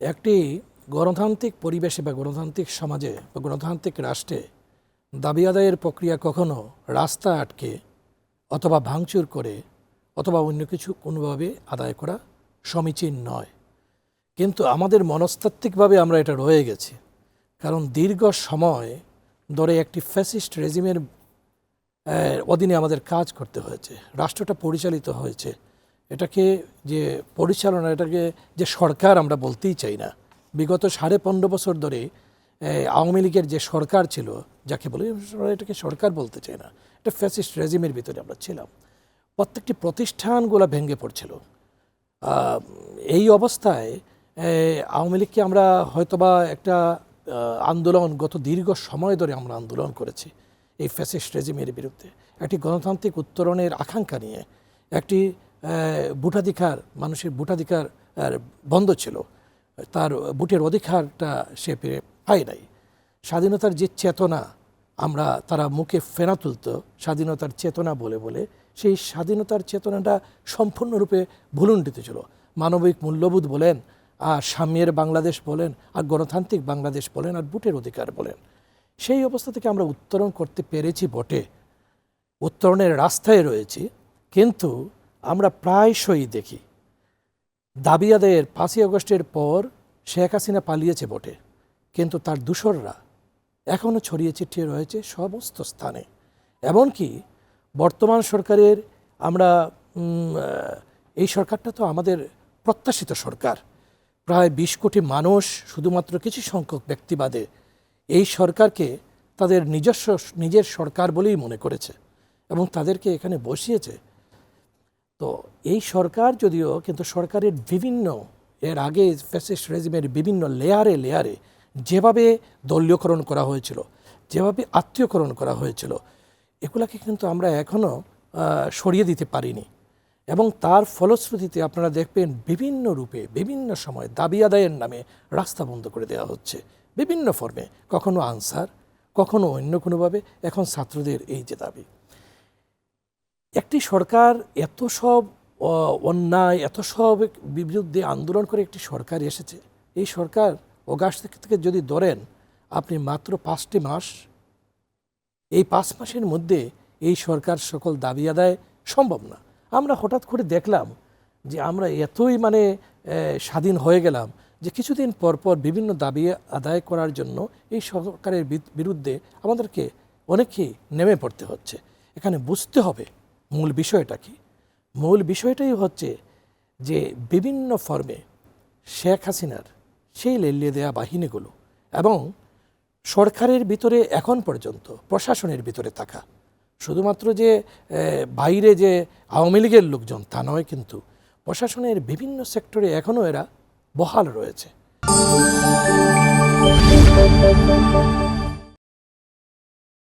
একটি গণতান্ত্রিক পরিবেশে বা গণতান্ত্রিক সমাজে বা গণতান্ত্রিক রাষ্ট্রে দাবি আদায়ের প্রক্রিয়া কখনো রাস্তা আটকে অথবা ভাঙচুর করে অথবা অন্য কিছু কোনোভাবে আদায় করা সমীচীন নয়। কিন্তু আমাদের মনস্তাত্ত্বিকভাবে আমরা এটা রয়ে গেছি। কারণ দীর্ঘ সময় ধরে একটি ফ্যাসিস্ট রেজিমের অধীনে আমাদের কাজ করতে হয়েছে, রাষ্ট্রটা পরিচালিত হয়েছে। এটাকে যে পরিচালনা, এটাকে যে সরকার আমরা বলতেই চাই না। বিগত সাড়ে পনেরো বছর ধরে আওয়ামী লীগের যে সরকার ছিল, যাকে বলে এটাকে সরকার বলতে চাই না। এটা ফ্যাসিস্ট রেজিমের ভিতরে আমরা ছিলাম। প্রত্যেকটি প্রতিষ্ঠানগুলো ভেঙে পড়ছিল। এই অবস্থায় আওয়ামী লীগকে আমরা হয়তোবা একটা আন্দোলন, গত দীর্ঘ সময় ধরে আমরা আন্দোলন করেছি এই ফ্যাসিস্ট রেজিমের বিরুদ্ধে। একটি গণতান্ত্রিক উত্তরণের আকাঙ্ক্ষা নিয়ে, একটি ভোটাধিকার, মানুষের ভোটাধিকার বন্ধ ছিল। তার ভোটের অধিকারটা সে পেয়ে পায় নাই। স্বাধীনতার যে চেতনা আমরা, তারা মুখে ফেনা তুলত, স্বাধীনতার চেতনা বলে বলে, সেই স্বাধীনতার চেতনাটা সম্পূর্ণরূপে ভুলুণ্ঠিত ছিল। মানবিক মূল্যবোধ বলেন, আর স্বামীর বাংলাদেশ বলেন, আর গণতান্ত্রিক বাংলাদেশ বলেন, আর বুটের অধিকার বলেন। সেই অবস্থা থেকে আমরা উত্তরণ করতে পেরেছি বটে। উত্তরণের রাস্তায় রয়েছি, কিন্তু আমরা প্রায়শই দেখি। দাবি আদায়ের পাঁচই আগস্টের পর শেখ হাসিনা পালিয়েছে বটে, কিন্তু তার দূষররা এখনও ছড়িয়ে ছিটিয়ে রয়েছে সমস্ত স্থানে। এমনকি বর্তমান সরকারের আমরা এই সরকারটা তো আমাদের প্রত্যাশিত সরকার। প্রায় বিশ কোটি মানুষ শুধুমাত্র কিছু সংখ্যক ব্যক্তিবাদে এই সরকারকে তাদের নিজস্ব, নিজের সরকার বলেই মনে করেছে এবং তাদেরকে এখানে বসিয়েছে। তো এই সরকার যদিও কিন্তু সরকারের বিভিন্ন, এর আগে ফ্যাসিস্ট রেজিমের বিভিন্ন লেয়ারে লেয়ারে যেভাবে দলীয়করণ করা হয়েছিল, যেভাবে আত্মীয়করণ করা হয়েছিল, এগুলাকে কিন্তু আমরা এখনও সরিয়ে দিতে পারিনি। এবং তার ফলশ্রুতিতে আপনারা দেখবেন বিভিন্ন রূপে, বিভিন্ন সময় দাবি আদায়ের নামে রাস্তা বন্ধ করে দেওয়া হচ্ছে। বিভিন্ন ফর্মে কখনো আনসার, কখনো অন্য কোনোভাবে, এখন ছাত্রদের এই যে দাবি। একটি সরকার এত সব অন্যায়, এত সব বিরুদ্ধে আন্দোলন করে একটি সরকার এসেছে। এই সরকার অগাস্ট থেকে যদি ধরেন, আপনি মাত্র পাঁচটি মাস, এই পাঁচ মাসের মধ্যে এই সরকার সকল দাবি আদায় সম্ভব না। আমরা হঠাৎ করে দেখলাম যে আমরা এতই মানে স্বাধীন হয়ে গেলাম যে কিছুদিন পর পর বিভিন্ন দাবি আদায় করার জন্য এই সরকারের বিরুদ্ধে আমাদেরকে অনেকেই নেমে পড়তে হচ্ছে। এখানে বুঝতে হবে মূল বিষয়টা কি? মূল বিষয়টাই হচ্ছে যে বিভিন্ন ফর্মে শেখ হাসিনার সেই লেলিয়ে দেয়া বাহিনীগুলো এবং সরকারের ভিতরে এখন পর্যন্ত, প্রশাসনের ভিতরে থাকা। শুধুমাত্র যে বাইরে যে আওয়ামী লীগের লোকজন তা নয় কিন্তু প্রশাসনের বিভিন্ন সেক্টরে এখনও এরা বহাল রয়েছে।